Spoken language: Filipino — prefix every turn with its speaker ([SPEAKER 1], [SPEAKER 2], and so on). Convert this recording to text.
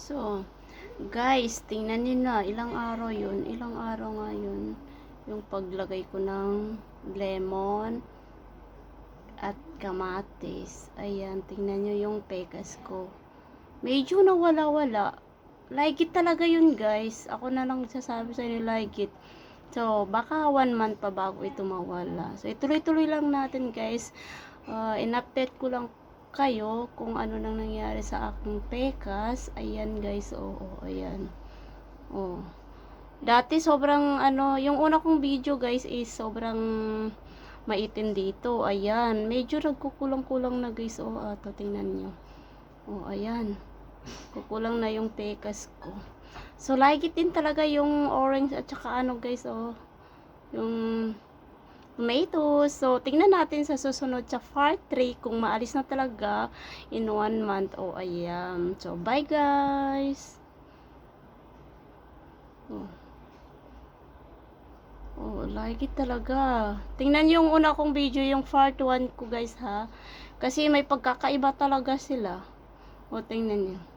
[SPEAKER 1] So, guys, tingnan niyo na, ilang araw yun, ilang araw nga yun, yung paglagay ko ng lemon at kamatis. Ayan, tingnan niyo yung pekas ko. Medyo nawala-wala. Like it talaga yun, guys. Ako na lang sasabi sa inyo, like it. So, baka one month pa bago ito mawala. So, ituloy-tuloy lang natin, guys. Uh, in-update ko lang kayo kung ano nang nangyari sa aking pekas. Ayan, guys. Oo, ayan. Oh. Dati sobrang ano, yung una kong video, guys, is sobrang maitim dito. Ayan. Medyo nagkukulang-kulang na, guys. Oh, ato, tingnan nyo. Oh, ayan. Kukulang na yung pekas ko. So, like it din talaga yung orange at saka ano guys, oh. Yung tomatoes. So, tingnan natin sa susunod sa part 3 kung maalis na talaga in one month. Oh, ayan. So, bye guys. Oh. Oh, it talaga. Tingnan yung una kong video, yung part 1 ko guys ha. Kasi may pagkakaiba talaga sila. O, tingnan nyo.